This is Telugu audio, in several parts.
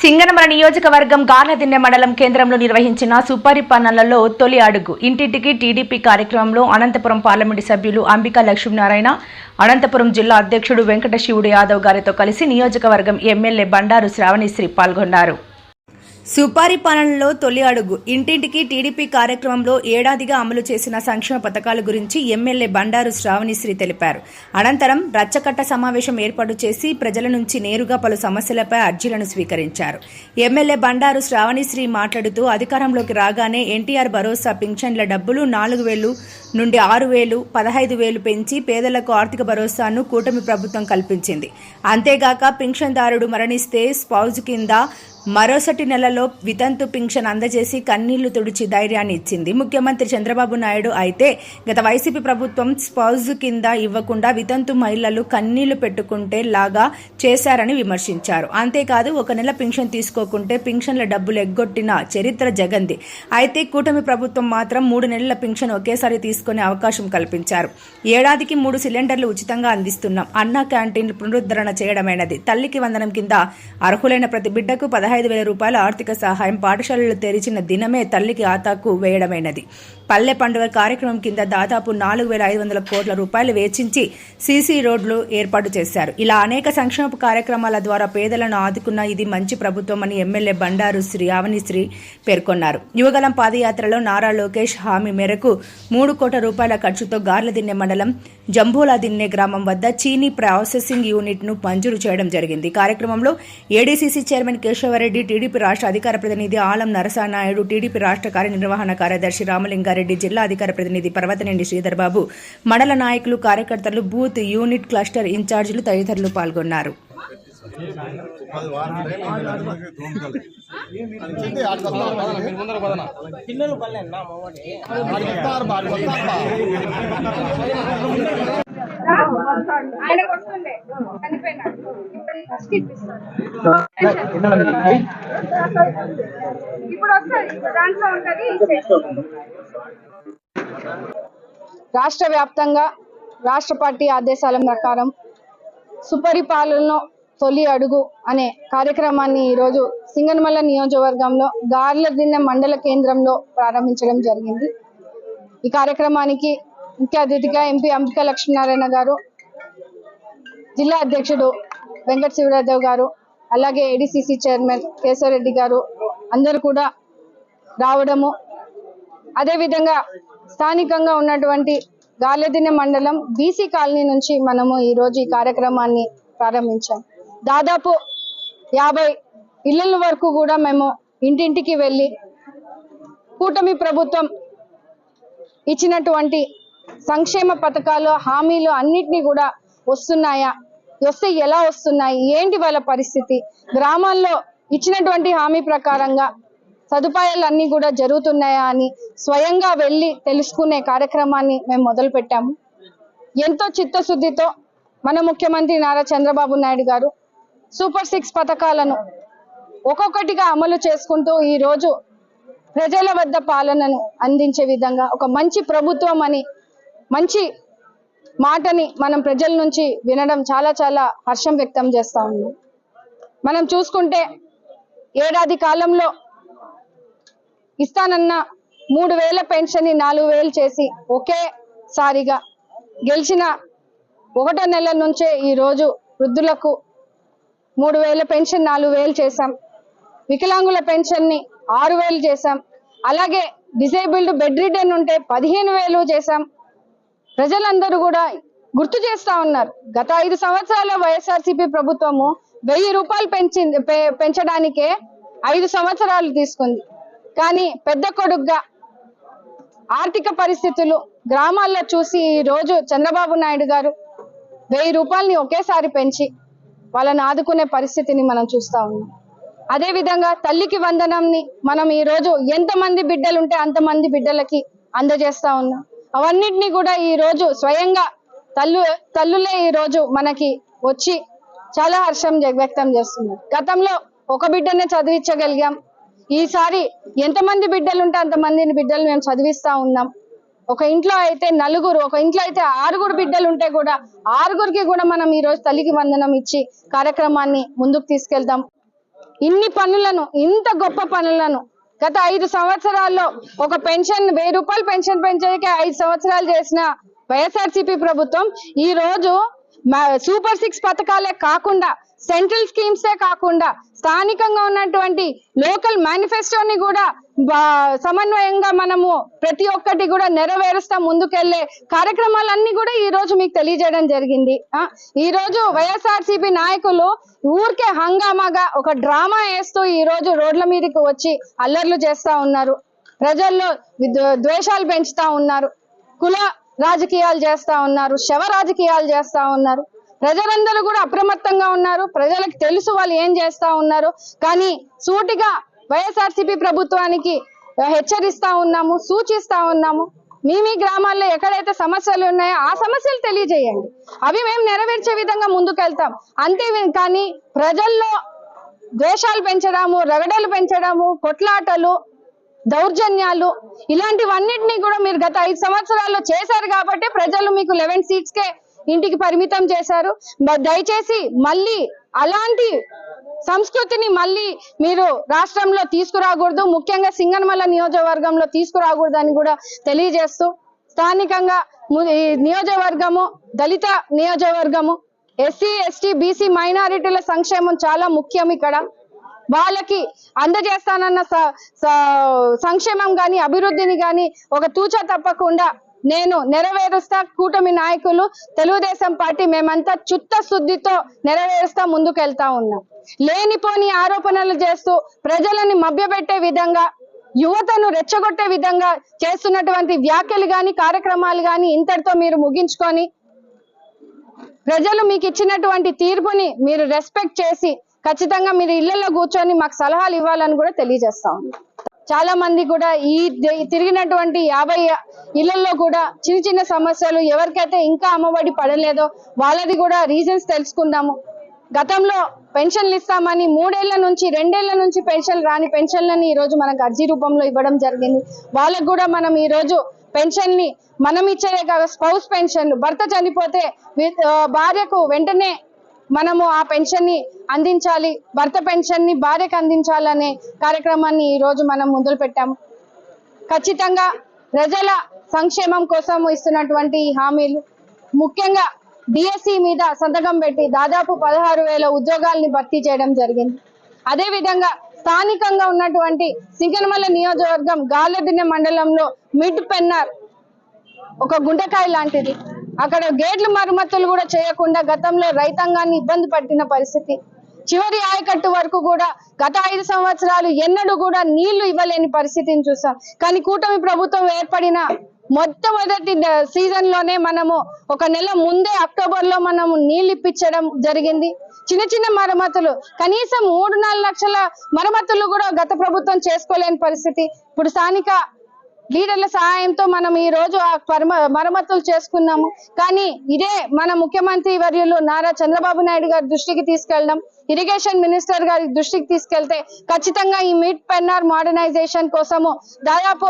సింగనమల నియోజకవర్గం గార్లదిన్నె మండలం కేంద్రంలో నిర్వహించిన సుపరిపాలనలో తొలి అడుగు. ఇంటింటికి టీడీపీ కార్యక్రమంలో అనంతపురం పార్లమెంటు సభ్యులు అంబికా లక్ష్మీనారాయణ అనంతపురం జిల్లా అధ్యక్షుడు వెంకట శివుడు యాదవ్ గారితో కలిసి నియోజకవర్గం ఎమ్మెల్యే బండారు శ్రావణిశ్రీ పాల్గొన్నారు. సుపారి పాలనలో తొలి అడుగు. ఇంటింటికి టీడీపీ కార్యక్రమంలో ఏడాదిగా అమలు చేసిన సంక్షేమ పథకాల గురించి ఎమ్మెల్యే బండారు శ్రావణిశ్రీ తెలిపారు. అనంతరం రచ్చకట్ట సమావేశం ఏర్పాటు చేసి ప్రజల నుంచి నేరుగా పలు సమస్యలపై అర్జీలను స్వీకరించారు. ఎమ్మెల్యే బండారు శ్రావణిశ్రీ మాట్లాడుతూ అధికారంలోకి రాగానే ఎన్టీఆర్ భరోసా పింఛన్ల డబ్బులు నాలుగు వేలు నుండి ఆరు వేలు పదహైదు వేలు పెంచి పేదలకు ఆర్థిక భరోసాను కూటమి ప్రభుత్వం కల్పించింది. అంతేగాక పింఛన్దారుడు మరణిస్తే స్పౌజ్ కింద మరోసటి నెలలో వితంతు పింఛన్ అందజేసి కన్నీళ్ళు తుడిచి ధైర్యాన్ని ఇచ్చింది. ముఖ్యమంత్రి చంద్రబాబు నాయుడు అయితే గత వైసీపీ ప్రభుత్వం స్పౌజ్ కింద ఇవ్వకుండా వితంతు మహిళలు కన్నీళ్ళు పెట్టుకుంటే లాగా చేశారని విమర్శించారు. అంతేకాదు ఒక నెల పింఛన్ తీసుకోకుంటే పింఛన్ల డబ్బులు ఎగ్గొట్టిన చరిత్ర జగంది. అయితే కూటమి ప్రభుత్వం మాత్రం మూడు నెలల పింఛన్ ఒకేసారి తీసుకునే అవకాశం కల్పించారు. ఏడాదికి మూడు సిలిండర్లు ఉచితంగా అందిస్తున్నాం. అన్న క్యాంటీన్ పునరుద్ధరణ చేయడమైనది. తల్లికి వందనం కింద అర్హులైన ప్రతి బిడ్డకు పదహైదు ఐదు వేల రూపాయల ఆర్థిక సహాయం పాఠశాలలు తెరిచిన దినమే తల్లికి ఆతాకు వేయడమైనది. పల్లె పండుగ కార్యక్రమం కింద దాదాపు నాలుగు వేల ఐదు వందల కోట్ల రూపాయలు వెచ్చించి సీసీ రోడ్లు ఏర్పాటు చేశారు. ఇలా అనేక సంక్షేమ కార్యక్రమాల ద్వారా పేదలను ఆదుకున్న ఇది మంచి ప్రభుత్వం అని ఎమ్మెల్యే బండారు శ్రీ శ్రీ పేర్కొన్నారు. యువగలం పాదయాత్రలో నారా లోకేష్ హామీ మేరకు మూడు కోట్ల రూపాయల ఖర్చుతో గార్లదిన్నె మండలం జంబూలాదిన్నె గ్రామం వద్ద చీనీ ప్రాసెసింగ్ యూనిట్ను మంజూరు చేయడం జరిగింది. కార్యక్రమంలో ఏడీసీసీ చైర్మన్ కేశవరెడ్డి టీడీపీ రాష్ట్ర అధికార ప్రతినిధి ఆలం నరసానాయుడు టీడీపీ రాష్ట్ర కార్యనిర్వహణ కార్యదర్శి రామలింగారెడ్డి జిల్లా అధికార ప్రతినిధి పర్వతనేని శ్రీధర్బాబు మండల నాయకులు కార్యకర్తలు బూత్ యూనిట్ క్లస్టర్ ఇన్ఛార్జీలు తదితరులు పాల్గొన్నారు. ఆయన వస్తుండే చనిపోయినాడు ఇప్పుడు ఫస్ట్ ఇప్పుడు వస్తుంది దాంట్లో ఉంటది రాష్ట్ర వ్యాప్తంగా రాష్ట్ర పార్టీ ఆదేశాల ప్రకారం సుపరిపాలనలో తొలి అడుగు అనే కార్యక్రమాన్ని ఈరోజు సింగనమల్ల నియోజకవర్గంలో గార్లదిన్నె మండల కేంద్రంలో ప్రారంభించడం జరిగింది. ఈ కార్యక్రమానికి ముఖ్య అతిథిగా ఎంపీ అంబికా లక్ష్మీనారాయణ గారు జిల్లా అధ్యక్షుడు వెంకట శివరాదేవ్ గారు అలాగే ఏడిసిసి చైర్మన్ కేశవరెడ్డి గారు అందరూ కూడా రావడము అదేవిధంగా స్థానికంగా ఉన్నటువంటి గాలదిన్నె మండలం బీసీ కాలనీ నుంచి మనము ఈరోజు ఈ కార్యక్రమాన్ని ప్రారంభించాం. దాదాపు యాభై ఇళ్ళ వరకు కూడా మేము ఇంటింటికి వెళ్ళి కూటమి ప్రభుత్వం ఇచ్చినటువంటి సంక్షేమ పథకాలు హామీలు అన్నిటినీ కూడా వస్తున్నాయా? వస్తే ఎలా వస్తున్నాయి? ఏంటి వాళ్ళ పరిస్థితి? గ్రామాల్లో ఇచ్చినటువంటి హామీ ప్రకారంగా సదుపాయాలు అన్ని కూడా జరుగుతున్నాయా అని స్వయంగా వెళ్ళి తెలుసుకునే కార్యక్రమాన్ని మేము మొదలు పెట్టాము ఎంతో చిత్తశుద్ధితో మన ముఖ్యమంత్రి నారా చంద్రబాబు నాయుడు గారు సూపర్ సిక్స్ పథకాలను ఒక్కొక్కటిగా అమలు చేసుకుంటూ ఈ రోజు ప్రజల వద్ద పాలనను అందించే విధంగా ఒక మంచి ప్రభుత్వం అని మంచి మాటని మనం ప్రజల నుంచి వినడం చాలా చాలా హర్షం వ్యక్తం చేస్తా ఉంది మనం చూసుకుంటే ఏడాది కాలంలో ఇస్తానన్న మూడు వేల పెన్షన్ని నాలుగు వేలు చేసి ఒకేసారిగా గెలిచిన ఒకటో నెల నుంచే ఈ రోజు వృద్ధులకు మూడు వేల పెన్షన్ నాలుగు వేలు చేశాం. వికలాంగుల పెన్షన్ని ఆరు వేలు చేశాం. అలాగే డిసేబుల్డ్ బెడ్ రిటర్న్ ఉంటే పదిహేను వేలు చేశాం. ప్రజలందరూ కూడా గుర్తు చేస్తా ఉన్నారు. గత ఐదు సంవత్సరాల వైఎస్ఆర్సీపీ ప్రభుత్వము వెయ్యి రూపాయలు పెంచింది పె- పెంచడానికే ఐదు సంవత్సరాలు తీసుకుంది. కానీ పెద్ద కొడుగ్గా ఆర్థిక పరిస్థితులు గ్రామాల్లో చూసి ఈ రోజు చంద్రబాబు నాయుడు గారు వెయ్యి రూపాయలని ఒకేసారి పెంచి వాళ్ళని ఆదుకునే పరిస్థితిని మనం చూస్తా ఉన్నాం. అదేవిధంగా తల్లికి వందనంని మనం ఈ రోజు ఎంతమంది బిడ్డలు ఉంటే అంతమంది బిడ్డలకి అందజేస్తా ఉన్నాం. అవన్నిటిని కూడా ఈ రోజు స్వయంగా తల్లు తల్లులే ఈ రోజు మనకి వచ్చి చాలా హర్షం వ్యక్తం చేస్తున్నారు. గతంలో ఒక బిడ్డనే చదివించగలిగాం ఈసారి ఎంతమంది బిడ్డలు ఉంటే అంతమంది బిడ్డలు మేము చదివిస్తా ఉన్నాం. ఒక ఇంట్లో అయితే నలుగురు ఒక ఇంట్లో అయితే ఆరుగురు బిడ్డలు ఉంటే కూడా ఆరుగురికి కూడా మనం ఈ రోజు తల్లికి వందనం ఇచ్చి కార్యక్రమాన్ని ముందుకు తీసుకెళ్దాం. ఇన్ని పనులను ఇంత గొప్ప పనులను గత ఐదు సంవత్సరాల్లో ఒక పెన్షన్ వెయ్యి రూపాయలు పెన్షన్ పెంచేకి ఐదు సంవత్సరాలు చేసిన వైఎస్ఆర్సీపీ ప్రభుత్వం ఈ రోజు సూపర్ సిక్స్ పథకాలే కాకుండా సెంట్రల్ స్కీమ్సే కాకుండా స్థానికంగా ఉన్నటువంటి లోకల్ మేనిఫెస్టోని కూడా సమన్వయంగా మనము ప్రతి ఒక్కటి కూడా నెరవేరుస్తా ముందుకెళ్ళే కార్యక్రమాలన్నీ కూడా ఈ రోజు మీకు తెలియజేయడం జరిగింది. ఈ రోజు వైఎస్ఆర్సీపీ నాయకులు ఊరికే హంగామాగా ఒక డ్రామా వేస్తూ ఈ రోజు రోడ్ల మీదకి వచ్చి అల్లర్లు చేస్తా ఉన్నారు. ప్రజల్లో ద్వేషాలు పెంచుతా ఉన్నారు. కుల రాజకీయాలు చేస్తా ఉన్నారు. శవ రాజకీయాలు చేస్తా ఉన్నారు. ప్రజలందరూ కూడా అప్రమత్తంగా ఉన్నారు. ప్రజలకు తెలుసు వాళ్ళు ఏం చేస్తా ఉన్నారు. కానీ సూటిగా వైఎస్ఆర్సీపీ ప్రభుత్వానికి హెచ్చరిస్తా ఉన్నాము సూచిస్తా ఉన్నాము. మీ మీ గ్రామాల్లో ఎక్కడైతే సమస్యలు ఉన్నాయో ఆ సమస్యలు తెలియజేయండి. అవి మేము నెరవేర్చే విధంగా ముందుకెళ్తాం. అంతే కానీ ప్రజల్లో ద్వేషాలు పెంచడము రగడలు పెంచడము కొట్లాటలు దౌర్జన్యాలు ఇలాంటివన్నిటినీ కూడా మీరు గత ఐదు సంవత్సరాల్లో చేశారు కాబట్టి ప్రజలు మీకు లెవెన్ సీట్స్కే ఇంటికి పరిమితం చేశారు. దయచేసి మళ్ళీ అలాంటి సంస్కృతిని మళ్ళీ మీరు రాష్ట్రంలో తీసుకురాకూడదు ముఖ్యంగా సింగనమల నియోజకవర్గంలో తీసుకురాకూడదు అని కూడా తెలియజేస్తూ స్థానికంగా ఈ నియోజకవర్గము దళిత నియోజకవర్గము ఎస్సీ ఎస్టీ బీసీ మైనారిటీల సంక్షేమం చాలా ముఖ్యం ఇక్కడ. వాళ్ళకి అందజేస్తానన్న స- సంక్షేమం కానీ అభివృద్ధిని కానీ ఒక తూచా తప్పకుండా నేను నెరవేరుస్తా కూటమి నాయకులు తెలుగుదేశం పార్టీ మేమంతా చుత్త శుద్ధితో నెరవేరుస్తా ముందుకెళ్తా ఉన్నాం. లేనిపోని ఆరోపణలు చేస్తూ ప్రజలని మభ్యపెట్టే విధంగా యువతను రెచ్చగొట్టే విధంగా చేస్తున్నటువంటి వ్యాఖ్యలు గాని కార్యక్రమాలు గాని ఇంతటితో మీరు ముగించుకొని ప్రజలు మీకు ఇచ్చినటువంటి తీర్పుని మీరు రెస్పెక్ట్ చేసి ఖచ్చితంగా మీరు ఇళ్ళలో కూర్చొని మాకు సలహాలు ఇవ్వాలని కూడా తెలియజేస్తా ఉన్నాం. చాలా మంది కూడా ఈ తిరిగినటువంటి యాభై ఇళ్ళలో కూడా చిన్న చిన్న సమస్యలు ఎవరికైతే ఇంకా అమ్మఒడి పడలేదో వాళ్ళది కూడా రీజన్స్ తెలుసుకుందాము. గతంలో పెన్షన్లు ఇస్తామని మూడేళ్ళ నుంచి రెండేళ్ళ నుంచి పెన్షన్ రాని పెన్షన్లని ఈ రోజు మనకు అర్జీ రూపంలో ఇవ్వడం జరిగింది. వాళ్ళకు కూడా మనం ఈ రోజు మనం ఇచ్చేదే కాదు స్పౌస్ పెన్షన్లు భర్త చనిపోతే భార్యకు వెంటనే మనము ఆ పెన్షన్ని అందించాలి భర్త పెన్షన్ని భార్యకు అందించాలనే కార్యక్రమాన్ని ఈ రోజు మనం మొదలు పెట్టాము. ఖచ్చితంగా ప్రజల సంక్షేమం కోసం ఇస్తున్నటువంటి ఈ హామీలు ముఖ్యంగా డిఎస్సి మీద సంతకం పెట్టి దాదాపు పదహారు వేల ఉద్యోగాల్ని భర్తీ చేయడం జరిగింది. అదే విధంగా స్థానికంగా ఉన్నటువంటి సింగనమల్ల నియోజకవర్గం గాలదిన్నె మండలంలో మిడ్ పెన్నర్ ఒక గుండెకాయ లాంటిది. అక్కడ గేట్లు మరమ్మతులు కూడా చేయకుండా గతంలో రైతాంగాన్ని ఇబ్బంది పట్టిన పరిస్థితి. చివరి ఆయకట్టు వరకు కూడా గత ఐదు సంవత్సరాలు ఎన్నడూ కూడా నీళ్ళు ఇవ్వలేని పరిస్థితిని చూసాం. కానీ కూటమి ప్రభుత్వం ఏర్పడిన మొట్టమొదటి సీజన్లోనే మనము ఒక నెల ముందే అక్టోబర్లో మనము నీళ్ళు ఇప్పించడం జరిగింది. చిన్న చిన్న మరమ్మతులు. కనీసం మూడు నాలుగు లక్షల మరమ్మతులు కూడా గత ప్రభుత్వం చేసుకోలేని పరిస్థితి. ఇప్పుడు స్థానిక లీడర్ల సహాయంతో మనం ఈ రోజు ఆ పరమ మరమ్మతులు చేసుకున్నాము. కానీ ఇదే మన ముఖ్యమంత్రి వర్యులు నారా చంద్రబాబు నాయుడు గారి దృష్టికి తీసుకెళ్ళడం ఇరిగేషన్ మినిస్టర్ గారి దృష్టికి తీసుకెళ్తే ఖచ్చితంగా ఈ మిడ్ పెన్నార్ మోడర్నైజేషన్ కోసము దాదాపు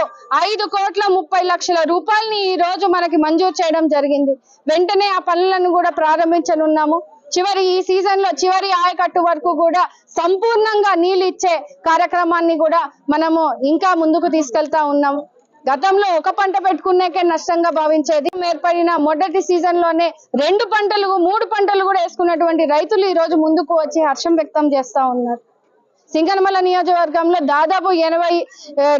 ఐదు కోట్ల ముప్పై లక్షల రూపాయలని ఈ రోజు మనకి మంజూరు చేయడం జరిగింది. వెంటనే ఆ పనులను కూడా ప్రారంభించనున్నాము. చివరి ఈ సీజన్లో చివరి ఆయకట్టు వరకు కూడా సంపూర్ణంగా నీళ్ళు ఇచ్చే కార్యక్రమాన్ని కూడా మనము ఇంకా ముందుకు తీసుకెళ్తా ఉన్నాము. గతంలో ఒక పంట పెట్టుకున్నాకే నష్టంగా భావించేది. ఏర్పడిన మొదటి సీజన్లోనే రెండు పంటలు మూడు పంటలు కూడా వేసుకున్నటువంటి రైతులు ఈ రోజు ముందుకు వచ్చి హర్షం వ్యక్తం చేస్తా ఉన్నారు. సింగనమల నియోజకవర్గంలో దాదాపు ఎనభై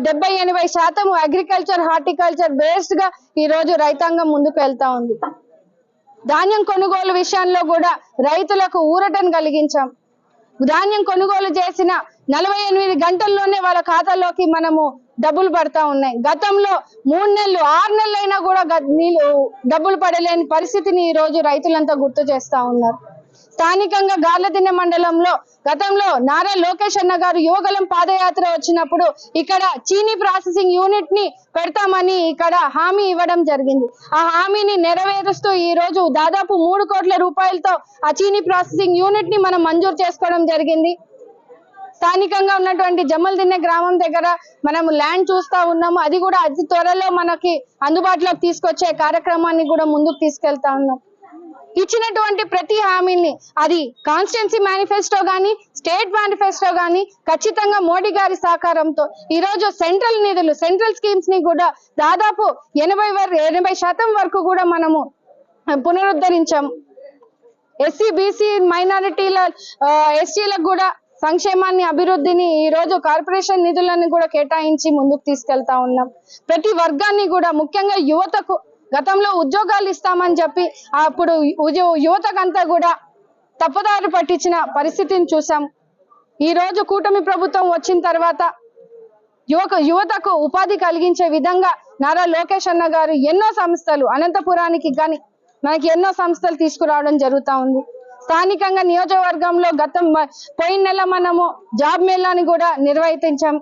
డెబ్బై ఎనభై శాతం అగ్రికల్చర్ హార్టికల్చర్ బేస్డ్గా ఈ రోజు రైతాంగం ముందుకు వెళ్తా ఉంది. ధాన్యం కొనుగోలు విషయంలో కూడా రైతులకు ఊరటను కలిగించాం. ధాన్యం కొనుగోలు చేసిన నలభై ఎనిమిది గంటల్లోనే వాళ్ళ ఖాతాలోకి మనము డబ్బులు పడతా ఉన్నాయి. గతంలో మూడు నెలలు ఆరు నెలలు అయినా కూడా డబ్బులు పడలేని పరిస్థితిని ఈ రోజు రైతులంతా గుర్తు చేస్తా ఉన్నారు. స్థానికంగా గార్లదిన్నె మండలంలో గతంలో నారా లోకేష్ అన్న గారు యువగలం పాదయాత్ర వచ్చినప్పుడు ఇక్కడ చీనీ ప్రాసెసింగ్ యూనిట్ని పెడతామని ఇక్కడ హామీ ఇవ్వడం జరిగింది. ఆ హామీని నెరవేరుస్తూ ఈ రోజు దాదాపు మూడు కోట్ల రూపాయలతో ఆ చీనీ ప్రాసెసింగ్ యూనిట్ని మనం మంజూరు చేసుకోవడం జరిగింది. స్థానికంగా ఉన్నటువంటి జమ్మల్ దిన్నె గ్రామం దగ్గర మనం ల్యాండ్ చూస్తా ఉన్నాము. అది కూడా అతి త్వరలో మనకి అందుబాటులోకి తీసుకొచ్చే కార్యక్రమాన్ని కూడా ముందుకు తీసుకెళ్తా ఉన్నాం. ఇచ్చినటువంటి ప్రతి హామీని అది కాన్స్టిట్యున్సీ మేనిఫెస్టో గాని స్టేట్ మేనిఫెస్టో గాని ఖచ్చితంగా మోడీ గారి సహకారంతో ఈ రోజు సెంట్రల్ నిధులు సెంట్రల్ స్కీమ్స్ని కూడా దాదాపు ఎనభై వర ఎనభై శాతం వరకు కూడా మనము పునరుద్ధరించాము. ఎస్సీ బీసీ మైనారిటీల ఎస్టీలకు కూడా సంక్షేమాన్ని అభివృద్ధిని ఈ రోజు కార్పొరేషన్ నిధులను కూడా కేటాయించి ముందుకు తీసుకెళ్తా ఉన్నాం. ప్రతి వర్గాన్ని కూడా ముఖ్యంగా యువతకు గతంలో ఉద్యోగాలు ఇస్తామని చెప్పి అప్పుడు ఉద్యో- యువతకంతా కూడా తప్పుదారి పట్టించిన పరిస్థితిని చూసాం ఈ రోజు కూటమి ప్రభుత్వం వచ్చిన తర్వాత యువక యువతకు ఉపాధి కలిగించే విధంగా నారా లోకేష్ అన్న గారు ఎన్నో సంస్థలు అనంతపురానికి కానీ మనకి ఎన్నో సంస్థలు తీసుకురావడం జరుగుతా ఉంది. స్థానికంగా నియోజకవర్గంలో గతం పోయిన నెల మనము జాబ్ మేళాని కూడా నిర్వహించాం.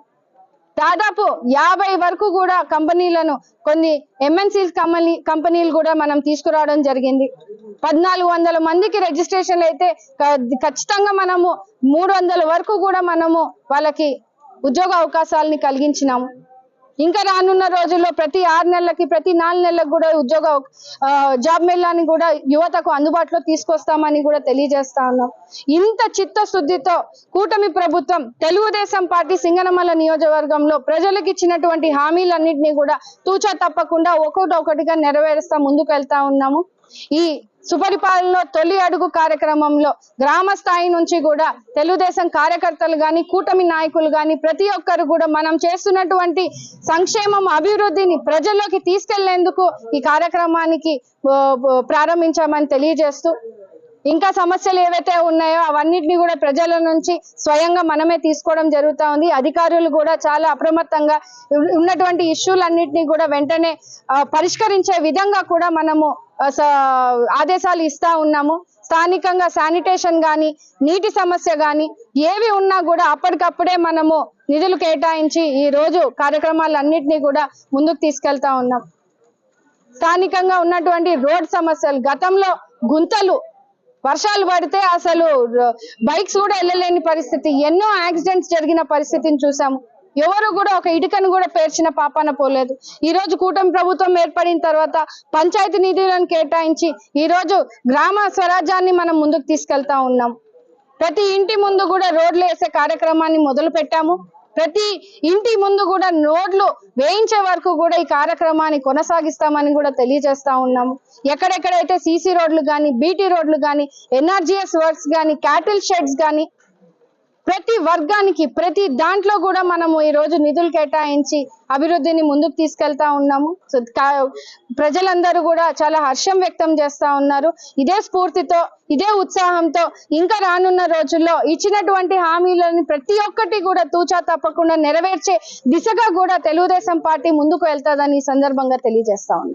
దాదాపు యాభై వరకు కూడా కంపెనీలను కొన్ని ఎంఎన్సీ కంపెనీ కంపెనీలు కూడా మనం తీసుకురావడం జరిగింది. పద్నాలుగు వందల మందికి రిజిస్ట్రేషన్ అయితే ఖచ్చితంగా మనము మూడు వందల వరకు కూడా మనము వాళ్ళకి ఉద్యోగ అవకాశాలని కలిగించినాము. ఇంకా రానున్న రోజుల్లో ప్రతి ఆరు నెలలకి ప్రతి నాలుగు నెలలకు కూడా ఉద్యోగ జాబ్ మేళాని కూడా యువతకు అందుబాటులో తీసుకొస్తామని కూడా తెలియజేస్తా ఉన్నాం. ఇంత చిత్తశుద్ధితో కూటమి ప్రభుత్వం తెలుగుదేశం పార్టీ సింగనమల నియోజకవర్గంలో ప్రజలకు ఇచ్చినటువంటి హామీలన్నింటినీ కూడా తూచా తప్పకుండా ఒకటి ఒకటిగా నెరవేరుస్తా ముందుకు వెళ్తా ఉన్నాము. ఈ సుపరిపాలనలో తొలి అడుగు కార్యక్రమంలో గ్రామ స్థాయి నుంచి కూడా తెలుగుదేశం కార్యకర్తలు గాని కూటమి నాయకులు గాని ప్రతి ఒక్కరు కూడా మనం చేస్తున్నటువంటి సంక్షేమం అభివృద్ధిని ప్రజల్లోకి తీసుకెళ్ళేందుకు ఈ కార్యక్రమానికి ప్రారంభించామని తెలియజేస్తూ ఇంకా సమస్యలు ఏవైతే ఉన్నాయో అవన్నిటిని కూడా ప్రజల నుంచి స్వయంగా మనమే తీసుకోవడం జరుగుతూ ఉంది. అధికారులు కూడా చాలా అప్రమత్తంగా ఉన్నటువంటి ఇష్యూలన్నింటినీ కూడా వెంటనే పరిష్కరించే విధంగా కూడా మనము ఆదేశాలు ఇస్తా ఉన్నాము. స్థానికంగా శానిటేషన్ గాని నీటి సమస్య గాని ఏవి ఉన్నా కూడా అప్పటికప్పుడే మనము నిధులు కేటాయించి ఈ రోజు కార్యక్రమాలన్నింటినీ కూడా ముందుకు తీసుకెళ్తా ఉన్నాం. స్థానికంగా ఉన్నటువంటి రోడ్ సమస్యలు గతంలో గుంతలు వర్షాలు పడితే అసలు బైక్స్ కూడా వెళ్ళలేని పరిస్థితి ఎన్నో యాక్సిడెంట్స్ జరిగిన పరిస్థితిని చూసాము. ఎవరు కూడా ఒక ఇటుకను కూడా పేర్చిన పాపాన పోలేదు. ఈ రోజు కూటమి ప్రభుత్వం ఏర్పడిన తర్వాత పంచాయతీ నిధులను కేటాయించి ఈ రోజు గ్రామ స్వరాజ్యాన్ని మనం ముందుకు తీసుకెళ్తా ఉన్నాం. ప్రతి ఇంటి ముందు కూడా రోడ్లు వేసే కార్యక్రమాన్ని మొదలు పెట్టాము. ప్రతి ఇంటి ముందు కూడా రోడ్లు వేయించే వరకు కూడా ఈ కార్యక్రమాన్ని కొనసాగిస్తామని కూడా తెలియజేస్తా ఉన్నాము ఎక్కడెక్కడైతే సీసీ రోడ్లు కానీ బీటీ రోడ్లు కానీ ఎన్ఆర్జీఎస్ వర్క్స్ కానీ క్యాటిల్ షెడ్స్ కానీ ప్రతి వర్గానికి ప్రతి దాంట్లో కూడా మనము ఈ రోజు నిధులు కేటాయించి అభివృద్ధిని ముందుకు తీసుకెళ్తా ఉన్నాము. ప్రజలందరూ కూడా చాలా హర్షం వ్యక్తం చేస్తా ఉన్నారు. ఇదే స్ఫూర్తితో ఇదే ఉత్సాహంతో ఇంకా రానున్న రోజుల్లో ఇచ్చినటువంటి హామీలను ప్రతి ఒక్కటి కూడా తూచా తప్పకుండా నెరవేర్చే దిశగా కూడా తెలుగుదేశం పార్టీ ముందుకు వెళ్తాదని ఈ సందర్భంగా తెలియజేస్తా ఉన్నాను.